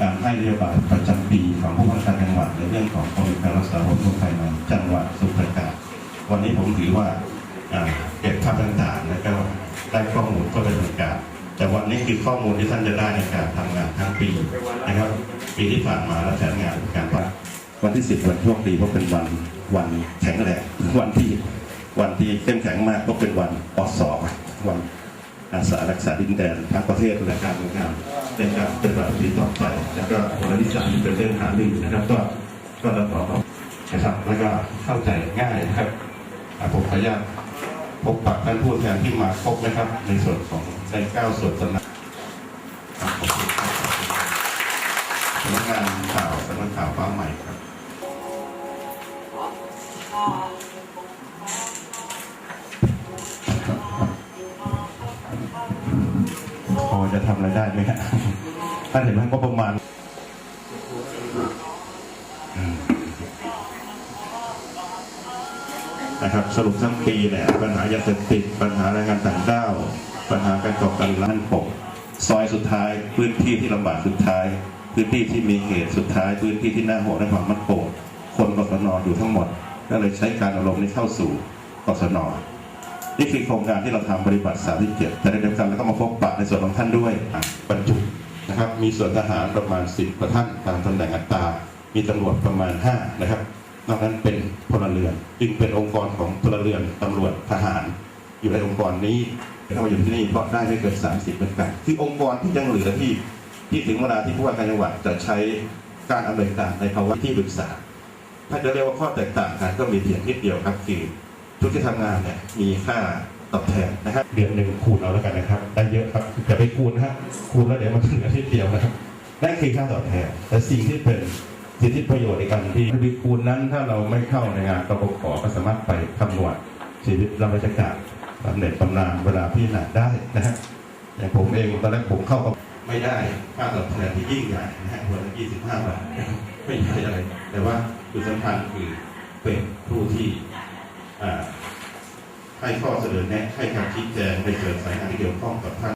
การให้นโยบายประจำปีของผู้ว่าการจังหวัดในเรื่องของโครงการรักษาความปลอดภัยในจังหวัดสุพรราการวันนี้ผมถือว่าเก็บภาพต่างๆแล้วก็ได้ข้อมูลก็เป็นบรรยากาศแต่วันนี้คือข้อมูลที่ท่านจะได้ในการทำงานทั้งปีนะครับ ปีที่ผ่านมาและแผนงานการพัฒนาวันที่สิบวันโชคดีเพราะเป็นวันวันแข็งแรงวันที่วันที่เข้มแข็งมากก็เป็นวันอสอวันอาสารักษาดินแดนทั้งประเทศและการเมืองาร ในการเป็นแบบนี้ต่อไป แล้วก็วันที่สามเป็นเรื่องหาลือนะครับ ก็ก็เราต่อนะครับแล้วก็เข้าใจง่ายนะครับอะผมขออนุญาตพบปะท่านผู้แทนที่มาพบนะครับ ในส่วนของในเก้าส่วนสำนักสำนักงานข่าวสำนักข่าวฟ้าใหม่ครับพอ จะทำอะไรได้ไหมฮะท่านเห็นไหมก็ประมาณนะครับสรุปทั้งปีเนี่ยปัญหายาเสพติด ปัญหาแรงงานต่างด้าว ปัญหาการก่อการร้านปกซอยสุดท้าย พื้นที่ที่ลำบากสุดท้าย พื้นที่ที่มีเหตุสุดท้าย พื้นที่ที่น่าห่วงและความมั่นคงคนกศนอยู่ทั้งหมดก็เลยใช้การอารมณ์นี้เข้าสู่กศน นี่คือโครงการที่เราทำปฏิบัติ37แต่ในเดียวกันเราก็มาพบปะในส่วนของท่านด้วยอะบรรจุนะครับมีส่วนทหารประมาณ 10กว่าท่านตามตำแหน่งอัตรา มีตำรวจประมาณ 5 นะครับ นอกนั้นเป็นพลเรือน จึงเป็นองค์กรของพลเรือนตำรวจทหาร อยู่ในองค์กรนี้เข้ามาอยู่ที่นี่เพราะได้ไม่เกิน 30เหมือนกันคือองค์กรที่ยังเหลือที่ที่ถึงเวลาที่ผู้ว่าการจังหวัดจะใช้การอำนวยการในภาวะที่ปรึกษา ถ้าจะเรียกว่าข้อแตกต่างกันก็มีเพียงนิดเดียวครับคือ ทุกที่ทำงานเนี่ยมีค่าตอบแทนนะครับเดือนหนึ่งคูณเอาแล้วกันนะครับ ได้เยอะครับอย่าไปคูณนะฮะคูณแล้วเดี๋ยวมันเหลือนิดเดียวนะครับนั่นคือค่าตอบแทน แต่สิ่งที่เป็นสิทธิประโยชน์ในการที่ทวีคูณนั้นถ้าเราไม่เข้าในงานกบขก็สามารถไปคำนวณชีวิตรับราชการบำเหน็จบำนาญเวลาพิจารณาได้นะฮะอย่างผมเองตอนแรกผมเข้าก็ไม่ได้ค่าตอบแทนที่ยิ่งใหญ่นะฮะวันละ25บาทไม่ใช่อะไร แต่ว่าจุดสำคัญคือเป็นผู้ที่อ่า ให้ข้อเสนอแนะให้การชี้แจงในเกิดสายงานที่เกี่ยวข้องกับท่าน